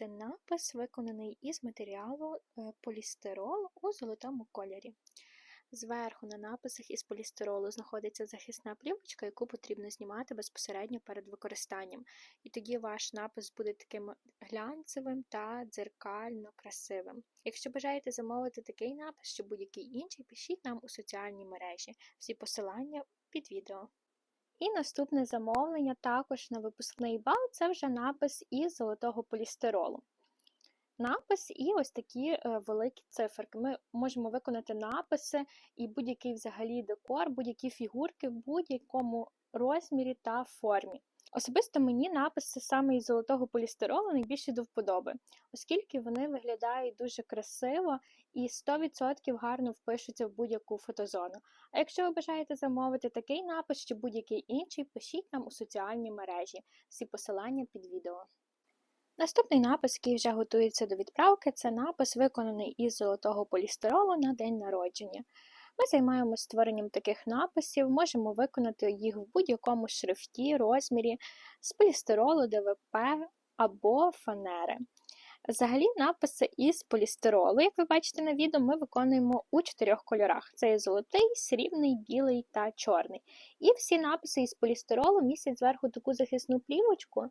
один напис, виконаний із матеріалу е, полістирол у золотому кольорі. Зверху на написах із полістиролу знаходиться захисна плівочка, яку потрібно знімати безпосередньо перед використанням. І тоді ваш напис буде таким глянцевим та дзеркально красивим. Якщо бажаєте замовити такий напис чи будь-який інший, пишіть нам у соціальній мережі. Всі посилання під відео. І наступне замовлення також на випускний бал це вже напис із золотого полістиролу. Напис і ось такі е, великі циферки. Ми можемо виконати написи і будь-який взагалі декор, будь-які фігурки в будь-якому розмірі та формі. Особисто мені написи саме із золотого полістиролу найбільше до вподоби, оскільки вони виглядають дуже красиво і 100% гарно впишуться в будь-яку фотозону. А якщо ви бажаєте замовити такий напис чи будь-який інший, пишіть нам у соціальні мережі. Всі посилання під відео. Наступний напис, який вже готується до відправки, це напис, виконаний із золотого полістиролу на день народження. Ми займаємося створенням таких написів, можемо виконати їх в будь-якому шрифті, розмірі, з полістиролу, ДВП або фанери. Взагалі, написи із полістиролу, як ви бачите на відео, ми виконуємо у чотирьох кольорах: це є золотий, срібний, білий та чорний. І всі написи із полістиролу містять зверху таку захисну плівочку.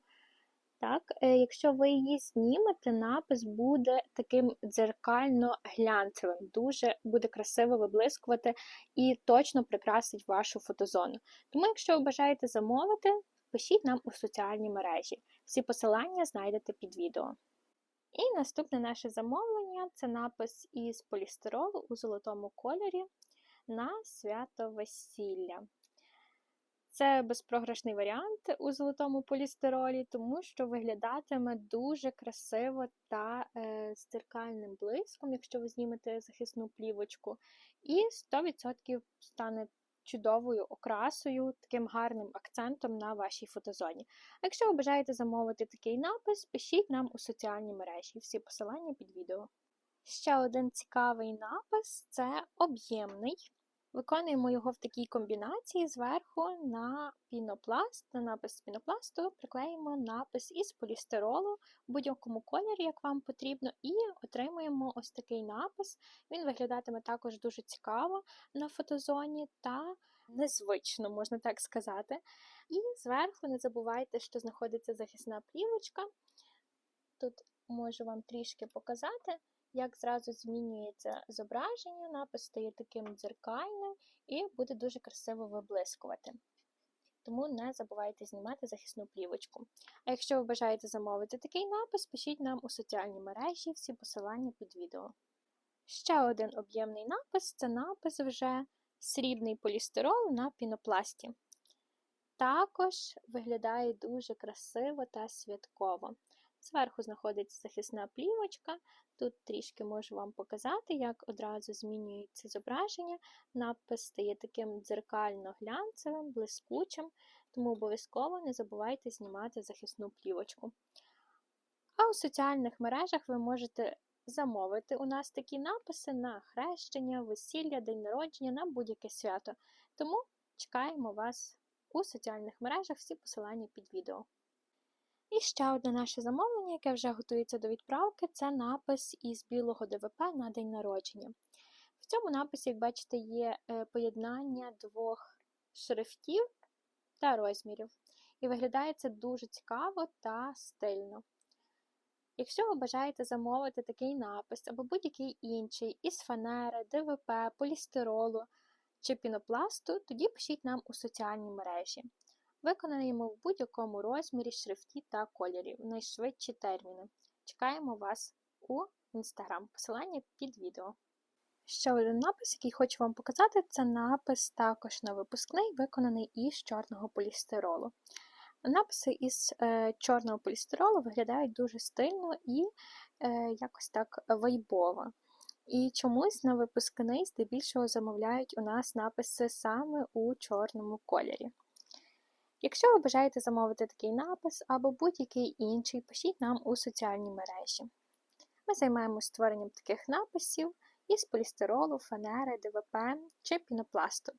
Так, е, Якщо ви її знімете, напис буде таким дзеркально-глянцевим, дуже буде красиво виблискувати і точно прикрасить вашу фотозону. Тому, якщо ви бажаєте замовити, пишіть нам у соціальні мережі. Всі посилання знайдете під відео. І наступне наше замовлення це напис із полістиролу у золотому кольорі на свято весілля. Це безпрограшний варіант у золотому полістиролі, тому що виглядатиме дуже красиво та е, з дзеркальним блиском, якщо ви знімете захисну плівочку, і 100% стане чудовою окрасою, таким гарним акцентом на вашій фотозоні. Якщо ви бажаєте замовити такий напис, пишіть нам у соціальні мережі. Всі посилання під відео. Ще один цікавий напис це об'ємний. Виконуємо його в такій комбінації зверху на пінопласт, на напис пінопласту приклеїмо напис із полістиролу в будь-якому кольорі, як вам потрібно, і отримуємо ось такий напис. Він виглядатиме також дуже цікаво на фотозоні та незвично, можна так сказати. І зверху не забувайте, що знаходиться захисна плівочка. Тут можу вам трішки показати як зразу змінюється зображення, напис стає таким дзеркальним і буде дуже красиво виблискувати. Тому не забувайте знімати захисну плівочку. А якщо ви бажаєте замовити такий напис, пишіть нам у соціальні мережі всі посилання під відео. Ще один об'ємний напис це напис вже срібний полістирол на пінопласті. Також виглядає дуже красиво та святково. Зверху знаходиться захисна плівочка. Тут трішки можу вам показати, як одразу змінюється зображення. Напис стає таким дзеркально-глянцевим, блискучим, тому обов'язково не забувайте знімати захисну плівочку. А у соціальних мережах ви можете замовити у нас такі написи на хрещення, весілля, день народження, на будь-яке свято. Тому чекаємо вас у соціальних мережах всі посилання під відео. І ще одне наше замовлення, яке вже готується до відправки, це напис із білого ДВП на день народження. В цьому написі, як бачите, є е, поєднання двох шрифтів та розмірів. І виглядає це дуже цікаво та стильно. Якщо ви бажаєте замовити такий напис або будь-який інший із фанери, ДВП, полістиролу чи пінопласту, тоді пишіть нам у соціальній мережі. Виконаємо в будь-якому розмірі, шрифті та кольорі в найшвидші терміни. Чекаємо вас у інстаграм. Посилання під відео. Ще один напис, який хочу вам показати, це напис також на випускний, виконаний із чорного полістиролу. Написи із е, чорного полістиролу виглядають дуже стильно і е, якось так вайбово. І чомусь на випускний здебільшого замовляють у нас написи саме у чорному кольорі. Якщо ви бажаєте замовити такий напис або будь-який інший, пишіть нам у соціальні мережі. Ми займаємося створенням таких написів із полістиролу, фанери, ДВП чи пінопласту.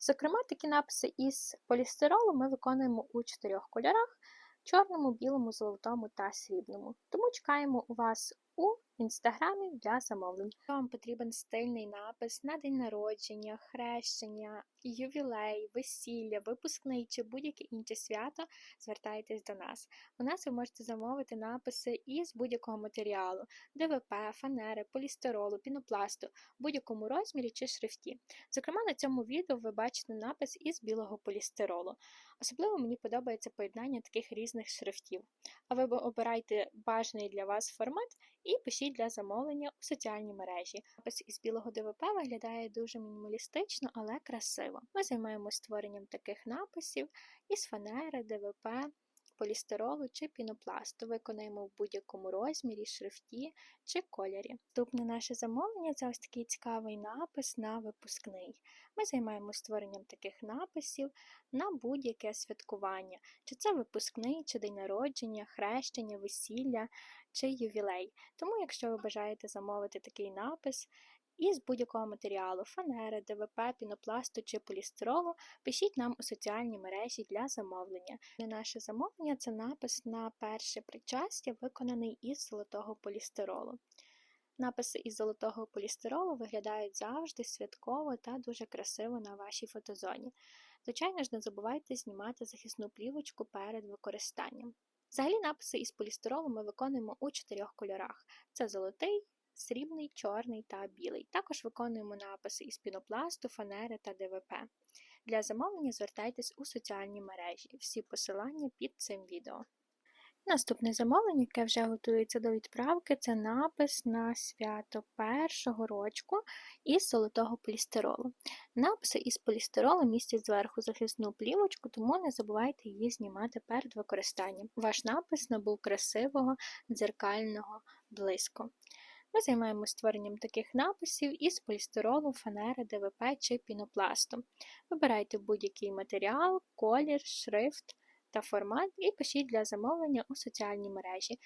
Зокрема, такі написи із полістиролу ми виконуємо у чотирьох кольорах: чорному, білому, золотому та срібному. Тому чекаємо у вас у інстаграмі для замовлень. Вам потрібен стильний напис на день народження, хрещення, ювілей, весілля, випускний чи будь-яке інше свято, звертайтесь до нас. У нас ви можете замовити написи із будь-якого матеріалу: ДВП, фанери, полістиролу, пінопласту, будь-якому розмірі чи шрифті. Зокрема, на цьому відео ви бачите напис із білого полістиролу. Особливо мені подобається поєднання таких різних шрифтів. А ви обирайте бажаний для вас формат і пишіть для замовлення у соціальній мережі. Напис із білого ДВП виглядає дуже мінімалістично, але красиво. Ми займаємося створенням таких написів із фанери, ДВП. Полістиролу чи пінопласту виконаємо в будь-якому розмірі, шрифті чи кольорі. Наступне наше замовлення це ось такий цікавий напис на випускний. Ми займаємося створенням таких написів на будь-яке святкування, чи це випускний, чи день народження, хрещення, весілля чи ювілей. Тому, якщо ви бажаєте замовити такий напис, із будь-якого матеріалу фанери, ДВП, пінопласту чи полістиролу, пишіть нам у соціальні мережі для замовлення. Наше замовлення це напис на перше причастя, виконаний із золотого полістиролу. Написи із золотого полістиролу виглядають завжди святково та дуже красиво на вашій фотозоні. Звичайно ж, не забувайте знімати захисну плівочку перед використанням. Взагалі написи із полістиролу ми виконуємо у чотирьох кольорах: це золотий, срібний, чорний та білий. Також виконуємо написи із пінопласту, фанери та ДВП. Для замовлення звертайтесь у соціальні мережі. Всі посилання під цим відео. Наступне замовлення, яке вже готується до відправки, це напис на свято першого рочку із золотого полістиролу. Написи із полістиролу містять зверху захисну плівочку, тому не забувайте її знімати перед використанням. Ваш напис набув красивого дзеркального блиску. Ми займаємося створенням таких написів із полістиролу, фанери, ДВП чи пінопласту. Вибирайте будь-який матеріал, колір, шрифт та формат і пишіть для замовлення у соціальній мережі.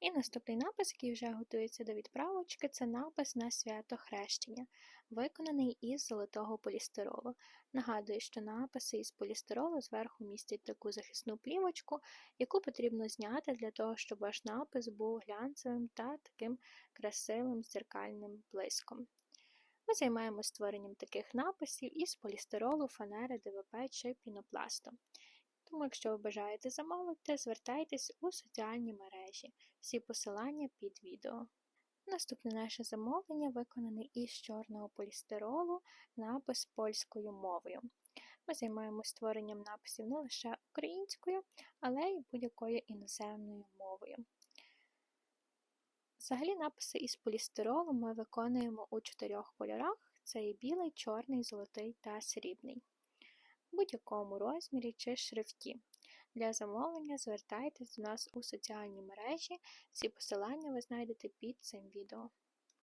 І наступний напис, який вже готується до відправочки, це напис на свято хрещення, виконаний із золотого полістиролу. Нагадую, що написи із полістиролу зверху містять таку захисну плівочку, яку потрібно зняти для того, щоб ваш напис був глянцевим та таким красивим зеркальним блиском. Ми займаємося створенням таких написів із полістиролу, фанери, ДВП чи пінопласту. Тому, якщо ви бажаєте замовити, звертайтесь у соціальні мережі. Всі посилання під відео. Наступне наше замовлення виконане із чорного полістиролу напис польською мовою. Ми займаємося створенням написів не лише українською, але й будь-якою іноземною мовою. Взагалі, написи із полістиролу ми виконуємо у чотирьох кольорах: це і білий, чорний, золотий та срібний будь-якому розмірі чи шрифті. Для замовлення звертайтесь до нас у соціальні мережі, всі посилання ви знайдете під цим відео.